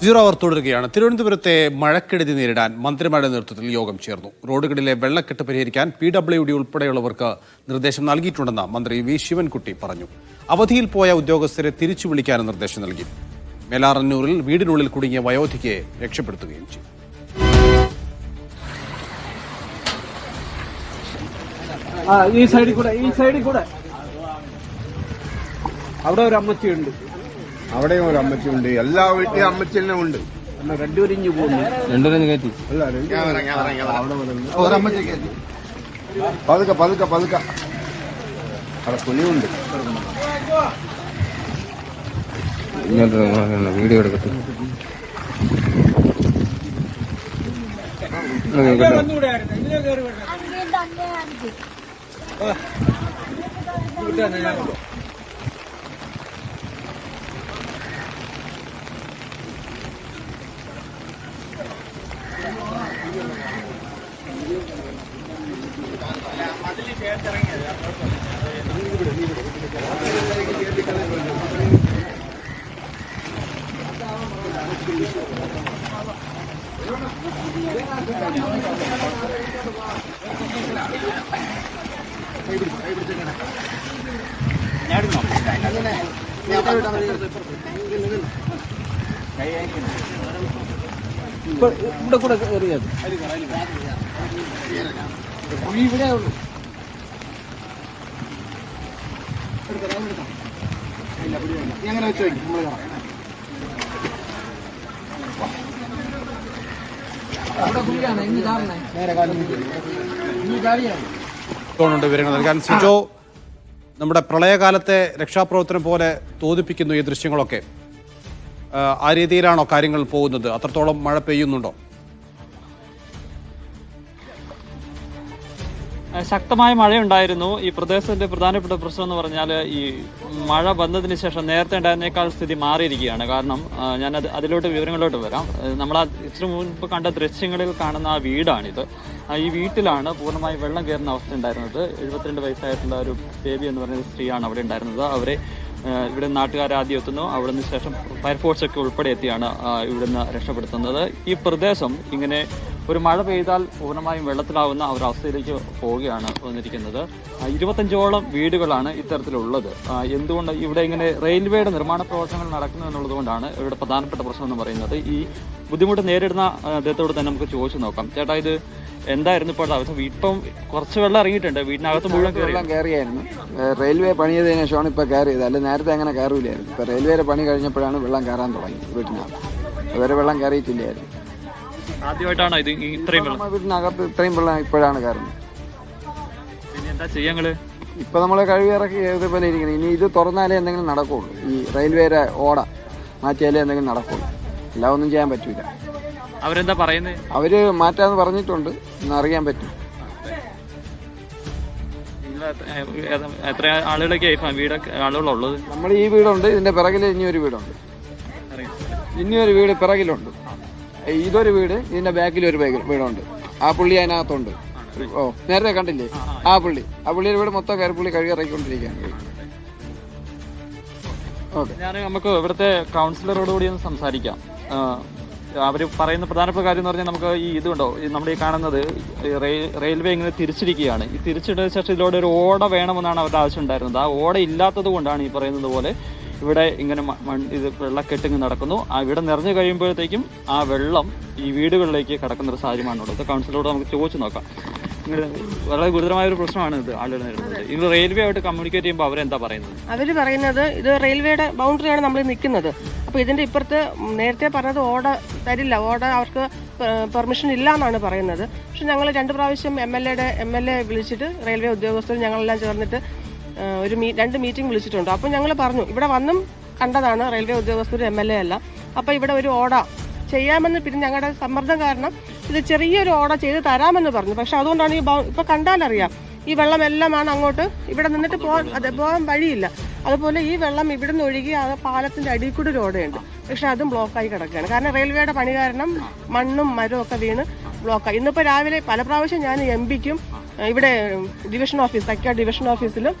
Zero അവർ തുടരുകയാണ്. തിരുവനന്തപുരത്തെ മഴക്കെടുതി നേരിടാൻ മന്ത്രിമാരുടെ നേതൃത്വത്തിൽ യോഗം ചേർന്നു. റോഡുകളിലെ വെള്ളക്കെട്ട് പരിഹരിക്കാൻ പി ഡബ്ല്യു ഡി ഉൾപ്പെടെയുള്ളവർക്ക് നിർദ്ദേശം നൽകിയിട്ടുണ്ടെന്ന് മന്ത്രി വി ശിവൻകുട്ടി പറഞ്ഞു. അവധിയിൽ പോയ ഉദ്യോഗസ്ഥരെ തിരിച്ചു വിളിക്കാനും നിർദ്ദേശം നൽകി. മേലാറന്നൂരിൽ വീടിനുള്ളിൽ കുടുങ്ങിയ വയോധികയെ രക്ഷപ്പെടുത്തുകയും ചെയ്തു. ഈ ഈ അവിടെ ഒരു അമ്മച്ചിയുണ്ട്. അവിടെയും ഒരു അമ്മച്ചി ഉണ്ട് എല്ലാ വീട്ടിലും അമ്മച്ചി തന്നെ ഉണ്ട് രണ്ടുപേരിഞ്ഞു പോകുന്നു. രണ്ടുപേരും കയറ്റി. അല്ല അവിടെ പതുക്ക. പതുക്കെ പതുക്കെ പതുക്കെ. അവിടെ പുലിയുണ്ട് ഇങ്ങോട്ട് വീഡിയോ എടുക്കട്ടെ. നോക്കട്ടെ. ഇപ്പൊ ഇവിടെ കൂടെ കയറിയത് ഇവിടെ ഉള്ളു അങ്ങനെ വെച്ച് വയ്ക്കും നമ്മൾ വിവരങ്ങൾ നൽകാൻ സുജോ നമ്മുടെ പ്രളയകാലത്തെ രക്ഷാപ്രവർത്തനം പോലെ തോന്നിപ്പിക്കുന്നു ഈ ദൃശ്യങ്ങളൊക്കെ ആ രീതിയിലാണോ കാര്യങ്ങൾ പോകുന്നത് അത്രത്തോളം മഴ പെയ്യുന്നുണ്ടോ ശക്തമായ മഴയുണ്ടായിരുന്നു. ഈ പ്രദേശത്തിന്റെ പ്രധാനപ്പെട്ട പ്രശ്നം എന്ന് പറഞ്ഞാൽ ഈ മഴ വന്നതിന് ശേഷം നേരത്തെ ഉണ്ടായിരുന്നേക്കാൾ സ്ഥിതി മാറിയിരിക്കുകയാണ്. കാരണം ഞാൻ ഞാനത് അതിലോട്ട് വിവരങ്ങളിലോട്ട് വരാം. നമ്മൾ ആ ഇച്ചിരി മുൻപ് കണ്ട ദൃശ്യങ്ങളിൽ കാണുന്ന ആ വീടാണിത്. ഈ വീട്ടിലാണ് പൂർണമായി വെള്ളം കയറുന്ന അവസ്ഥ ഉണ്ടായിരുന്നത്. എഴുപത്തിരണ്ട് വയസ്സായിട്ടുള്ള ഒരു ബേബി എന്ന് പറയുന്ന സ്ത്രീയാണ് അവിടെ ഉണ്ടായിരുന്നത്. അവരെ ഇവിടെ നാട്ടുകാർ ആദ്യം എത്തുന്നു. അവിടുന്ന് ശേഷം ഫയർഫോഴ്സ് ഒക്കെ ഉൾപ്പെടെ എത്തിയാണ് ഇവിടുന്ന് രക്ഷപ്പെടുത്തുന്നത്. ഈ പ്രദേശം ഇങ്ങനെ ഒരു മഴ പെയ്താൽ പൂർണമായും വെള്ളത്തിലാവുന്ന ഒരവസ്ഥയിലേക്ക് പോവുകയാണ് വന്നിരിക്കുന്നത്. ഇരുപത്തഞ്ചോളം വീടുകളാണ് ഇത്തരത്തിലുള്ളത്. എന്തുകൊണ്ട് ഇവിടെ ഇങ്ങനെ റെയിൽവേയുടെ നിർമ്മാണ പ്രവർത്തനങ്ങൾ നടക്കുന്നു എന്നുള്ളത് കൊണ്ടാണ് ഇവിടെ പ്രധാനപ്പെട്ട പ്രശ്നം എന്ന് പറയുന്നത്. ഈ ബുദ്ധിമുട്ട് നേരിടുന്ന അദ്ദേഹത്തോട് തന്നെ നമുക്ക് ചോദിച്ചു നോക്കാം. ചേട്ടാ ഇത് എന്തായിരുന്നു ഇപ്പോൾ അവസ്ഥ? ഇപ്പം കുറച്ച് വെള്ളം ഇറങ്ങിയിട്ടുണ്ട്. വീടിനകത്ത് മുഴുവൻ വെള്ളം കയറിയായിരുന്നു. റെയിൽവേ പണിയതിനു ശേഷമാണ് ഇപ്പൊ കയറിയത്. അല്ല നേരത്തെ അങ്ങനെ കയറില്ലായിരുന്നു ഇപ്പൊ റെയിൽവേയുടെ പണി കഴിഞ്ഞപ്പോഴാണ് വെള്ളം കയറാൻ തുടങ്ങി വീട്ടിനകത്ത്. അതുവരെ വെള്ളം കയറിയിട്ടില്ലായിരുന്നു. ആദ്യമായിട്ടാണോ ഇത് ഇത്രയും വെള്ളം? വീടിനകത്ത് വീട്ടിനകത്ത് ഇത്രയും വെള്ളം ഇപ്പോഴാണ് കയറുന്നത്. പിന്നെ എന്താ ചെയ്യാങ്ങൾ? ഇപ്പൊ നമ്മൾ കഴിവിറക്കി ഇതുപോലെ ഇരിക്കുന്നത് ഇനി ഇത് തുറന്നാലേ എന്തെങ്കിലും നടക്കുള്ളൂ. ഈ റെയിൽവേയുടെ ഓട മാറ്റിയാലേ എന്തെങ്കിലും നടക്കുള്ളൂ. എല്ലാം ഒന്നും ചെയ്യാൻ പറ്റൂല. അവരെന്താ പറയുന്നത് അവർ മാറ്റാന്ന് പറഞ്ഞിട്ടുണ്ട്. അറിയാൻ പറ്റും. എത്ര ആളുകളൊക്കെ വീടൊക്കെ ആളുകളുള്ളത്? നമ്മൾ ഈ വീടുണ്ട്. ഇതിന്റെ പിറകിൽ ഇനിയൊരു വീടുണ്ട്. ഇനിയൊരു വീട് പിറകിലുണ്ട്. ഇതൊരു വീട് ഇതിന്റെ ബാക്കിൽ ഒരു വീടുണ്ട്. ആ പുള്ളി അതിനകത്തുണ്ട്. ഓ നേരത്തെ കണ്ടില്ലേ? ആ പുള്ളി. ആ പുള്ളിയുടെ വീട് മൊത്തം കയറി പുള്ളി കഴുകി ഇറക്കിക്കൊണ്ടിരിക്കുകയാണ് ഞാൻ നമുക്ക് ഇവിടുത്തെ കൗൺസിലറോട് കൂടി ഒന്ന് സംസാരിക്കാം. അവർ പറയുന്ന പ്രധാനപ്പെട്ട കാര്യം എന്ന് പറഞ്ഞാൽ നമുക്ക് ഈ ഇതുണ്ടോ? നമ്മൾ ഈ കാണുന്നത് റെയിൽവേ ഇങ്ങനെ തിരിച്ചിരിക്കുകയാണ്. ഈ തിരിച്ചിട്ട ശേഷം ഇതിലൂടെ ഒരു ഓട വേണമെന്നാണ് അവരുടെ ആവശ്യം ഉണ്ടായിരുന്നത്. ആ ഓട ഇല്ലാത്തത് കൊണ്ടാണ് ഈ പറയുന്നത് പോലെ ഇവിടെ ഇങ്ങനെ ഇത് വെള്ളക്കെട്ടിങ് നടക്കുന്നു. ആ ഇവിടെ നിറഞ്ഞു കഴിയുമ്പോഴത്തേക്കും ആ വെള്ളം ഈ വീടുകളിലേക്ക് കടക്കുന്ന ഒരു സാഹചര്യമാണുള്ളത്. കൗൺസിലോട് നമുക്ക് ചോദിച്ചു നോക്കാം. വളരെ ഗുരുതരമായ ഒരു പ്രശ്നമാണ് ഇത് ആളുകൾ നേരിടുന്നത്. ഇത് റെയിൽവേ ആയിട്ട് കമ്മ്യൂണിക്കേറ്റ് ചെയ്യുമ്പോൾ അവരെന്താ പറയുന്നത്? അവർ പറയുന്നത് ഇത് റെയിൽവേയുടെ ബൗണ്ടറിയാണ് നമ്മൾ നിൽക്കുന്നത്. അപ്പോൾ ഇതിന്റെ ഇപ്പുറത്ത് നേരത്തെ പറഞ്ഞത് ഓട തരില്ല. ഓട അവർക്ക് പെർമിഷൻ ഇല്ല എന്നാണ് പറയുന്നത്. പക്ഷെ ഞങ്ങൾ രണ്ട് പ്രാവശ്യം എം എൽ എയുടെ എം എൽ എ വിളിച്ചിട്ട് റെയിൽവേ ഉദ്യോഗസ്ഥർ ഞങ്ങളെല്ലാം ചേർന്നിട്ട് ഒരു മീ രണ്ട് മീറ്റിംഗ് വിളിച്ചിട്ടുണ്ട്. അപ്പോൾ ഞങ്ങൾ പറഞ്ഞു ഇവിടെ വന്നും കണ്ടതാണ് റെയിൽവേ ഉദ്യോഗസ്ഥർ എം എൽ എ അല്ല. അപ്പോൾ ഇവിടെ ഒരു ഓട ചെയ്യാമെന്ന് പിന്നെ ഞങ്ങളുടെ സമ്മർദ്ദം കാരണം ഇത് ചെറിയൊരു ഓട ചെയ്ത് തരാമെന്ന് പറഞ്ഞു. പക്ഷെ അതുകൊണ്ടാണ് ഈ ഇപ്പൊ കണ്ടാലറിയാം. ഈ വെള്ളം എല്ലാമാണ് അങ്ങോട്ട് ഇവിടെ നിന്നിട്ട് പോകാൻ അതെ പോകാൻ വഴിയില്ല. അതുപോലെ ഈ വെള്ളം ഇവിടെ നിന്ന് ഒഴുകി ആ പാലത്തിന്റെ അടിയിൽ കൂടി ഒരു ഓടയുണ്ട് പക്ഷെ അതും ബ്ലോക്കായി കിടക്കുകയാണ്. കാരണം റെയിൽവേയുടെ പണി കാരണം മണ്ണും മരവും ഒക്കെ വീണ് ബ്ലോക്കായി ഇന്നിപ്പോ രാവിലെ പല പ്രാവശ്യം ഞാൻ എം പിക്കും ഇവിടെ ഡിവിഷൻ ഓഫീസ് തക്കാ ഡിവിഷൻ ഓഫീസിലും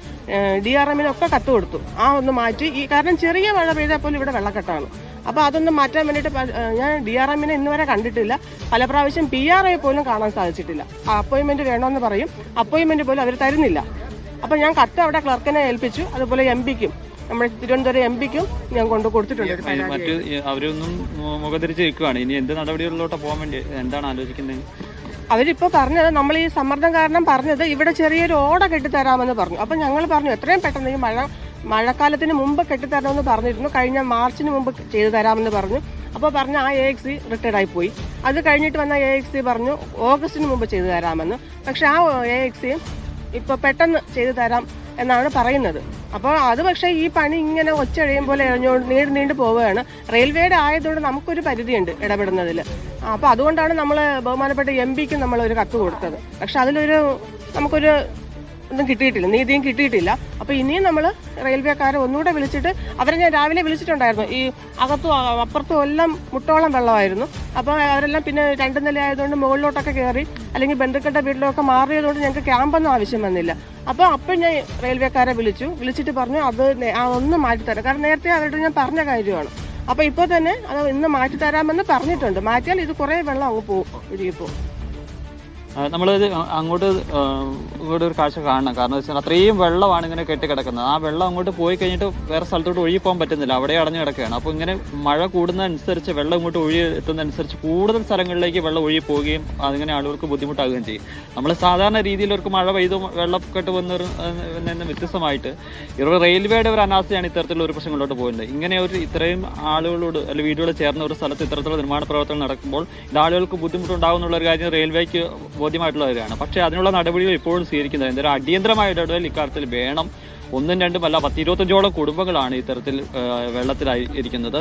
ഡി ആർ എമ്മിനും ഒക്കെ കത്ത് കൊടുത്തു. ആ ഒന്ന് മാറ്റി. ഈ കാരണം ചെറിയ മഴ പെയ്താൽ പോലും ഇവിടെ വെള്ളക്കെട്ടാണ്. അപ്പോൾ അതൊന്നും മാറ്റാൻ വേണ്ടിയിട്ട് ഞാൻ ഡി ആർ എമ്മിനെ ഇന്ന് വരെ കണ്ടിട്ടില്ല. പല പ്രാവശ്യം പി ആർ ഐ പോലും കാണാൻ സാധിച്ചിട്ടില്ല. ആ അപ്പോയിൻമെന്റ് വേണമെന്ന് പറയും. അപ്പോയിൻമെന്റ് പോലും അവർ തരുന്നില്ല. അപ്പോൾ ഞാൻ കത്ത് അവിടെ ക്ലർക്കിനെ ഏൽപ്പിച്ചു. അതുപോലെ എം പിക്കും നമ്മുടെ തിരുവനന്തപുരം എം പിക്കും ഞാൻ കൊണ്ട് കൊടുത്തിട്ടുണ്ട്. മറ്റ് അവരൊന്നും മുഖതിരിച്ച് നിൽക്കുകയാണ് ഇനി എന്ത് നടപടികളിലോട്ട് പോകാൻ വേണ്ടി? എന്താണ് ആലോചിക്കുന്നത്? അവരിപ്പോ പറഞ്ഞത് നമ്മൾ ഈ സമ്മർദ്ദം കാരണം പറഞ്ഞത് ഇവിടെ ചെറിയൊരു ഓട കെട്ടിത്തരാമെന്ന് പറഞ്ഞു. അപ്പൊ ഞങ്ങൾ പറഞ്ഞു എത്രയും പെട്ടെന്ന് ഈ മഴ മഴക്കാലത്തിന് മുമ്പ് കെട്ടിത്തരണമെന്ന് പറഞ്ഞിരുന്നു. കഴിഞ്ഞ മാർച്ചിന് മുമ്പ് ചെയ്തു തരാമെന്ന് പറഞ്ഞു. അപ്പോൾ പറഞ്ഞു ആ എ എക്സ് സി റിട്ടയർഡ് ആയി പോയി. അത് കഴിഞ്ഞിട്ട് വന്ന എ എക്സ് സി പറഞ്ഞു ഓഗസ്റ്റിന് മുമ്പ് ചെയ്തു തരാമെന്ന്. പക്ഷെ ആ എ എക്സ് സി ഇപ്പൊ പെട്ടെന്ന് ചെയ്തു തരാം എന്നാണ് പറയുന്നത്. അപ്പോൾ അത് പക്ഷേ ഈ പണി ഇങ്ങനെ ഒച്ചഴിയും പോലെ എഴഞ്ഞോണ്ട് നീണ്ടു നീണ്ടു പോവുകയാണ്. റെയിൽവേയുടെ ആയതുകൊണ്ട് നമുക്കൊരു പരിധിയുണ്ട് ഇടപെടുന്നതിൽ അപ്പോൾ അതുകൊണ്ടാണ് നമ്മൾ ബഹുമാനപ്പെട്ട എം പിക്ക് നമ്മൾ ഒരു കത്ത് കൊടുത്തത്. പക്ഷെ അതിലൊരു നമുക്കൊരു ഒന്നും കിട്ടിയിട്ടില്ല. നീതിയും കിട്ടിയിട്ടില്ല. അപ്പോൾ ഇനിയും നമ്മൾ റെയിൽവേക്കാരെ ഒന്നുകൂടെ വിളിച്ചിട്ട് അവരെ ഞാൻ രാവിലെ വിളിച്ചിട്ടുണ്ടായിരുന്നു. ഈ അകത്തും അപ്പുറത്തും എല്ലാം മുട്ടോളം വെള്ളമായിരുന്നു. അപ്പോൾ അവരെല്ലാം പിന്നെ രണ്ട് നില ആയതുകൊണ്ട് മുകളിലോട്ടൊക്കെ കയറി അല്ലെങ്കിൽ ബന്ധുക്കളുടെ വീട്ടിലൊക്കെ മാറിയതുകൊണ്ട് ഞങ്ങൾക്ക് ക്യാമ്പൊന്നും ആവശ്യം വന്നില്ല. അപ്പോൾ അപ്പം ഞാൻ റെയിൽവേക്കാരെ വിളിച്ചു. വിളിച്ചിട്ട് പറഞ്ഞു അത് ഒന്ന് മാറ്റിത്തരാം. കാരണം നേരത്തെ അവരോട് ഞാൻ പറഞ്ഞ കാര്യമാണ്. അപ്പോൾ ഇപ്പോൾ തന്നെ അത് ഇന്ന് മാറ്റിത്തരാമെന്ന് പറഞ്ഞിട്ടുണ്ട്. മാറ്റിയാൽ ഇത് കുറേ വെള്ളം അങ്ങ് പോകും ഇതിപ്പോൾ നമ്മൾ അങ്ങോട്ട് ഇങ്ങോട്ട് ഒരു കാഴ്ച കാണണം. കാരണം വെച്ചാൽ അത്രയും വെള്ളമാണ് ഇങ്ങനെ കെട്ടിക്കിടക്കുന്നത്. ആ വെള്ളം അങ്ങോട്ട് പോയി കഴിഞ്ഞിട്ട് വേറെ സ്ഥലത്തോട്ട് ഒഴുകി പോകാൻ പറ്റുന്നില്ല. അവിടെ അടഞ്ഞു കിടക്കുകയാണ്. അപ്പോൾ ഇങ്ങനെ മഴ കൂടുന്നതനുസരിച്ച് വെള്ളം ഇങ്ങോട്ട് ഒഴുകി എത്തുന്നതനുസരിച്ച് കൂടുതൽ സ്ഥലങ്ങളിലേക്ക് വെള്ളം ഒഴുകി പോവുകയും അതിങ്ങനെ ആളുകൾക്ക് ബുദ്ധിമുട്ടാകുകയും ചെയ്യും. നമ്മൾ സാധാരണ രീതിയിൽ രീതിയിലവർക്ക് മഴ പെയ്തു വെള്ളക്കെട്ട് വന്ന വ്യത്യസ്തമായിട്ട് ഇവർ റെയിൽവേയുടെ ഒരു അനാസ്ഥയാണ് ഇത്തരത്തിലുള്ള ഒരു പ്രശ്നങ്ങളിലോട്ട് പോകുന്നത് ഇങ്ങനെ ഒരു ഇത്രയും ആളുകളോട് അല്ലെങ്കിൽ വീടുകൾ ചേർന്ന ഒരു സ്ഥലത്ത് ഇത്തരത്തിലുള്ള നിർമ്മാണ പ്രവർത്തനം നടക്കുമ്പോൾ ഇത് ആളുകൾക്ക് ബുദ്ധിമുട്ടുണ്ടാകുന്നുള്ള ഒരു കാര്യം റെയിൽവേക്ക് ബോധ്യമായിട്ടുള്ള കാര്യമാണ് പക്ഷേ അതിനുള്ള നടപടികൾ ഇപ്പോഴും സ്വീകരിക്കുന്നത് എന്തൊരു അടിയന്തരമായ ഇടപെടൽ ഇക്കാര്യത്തിൽ വേണം. ഒന്നും രണ്ടും അല്ല പത്തിരുപത്തഞ്ചോളം കുടുംബങ്ങളാണ് ഇത്തരത്തിൽ വെള്ളത്തിലായി ഇരിക്കുന്നത്.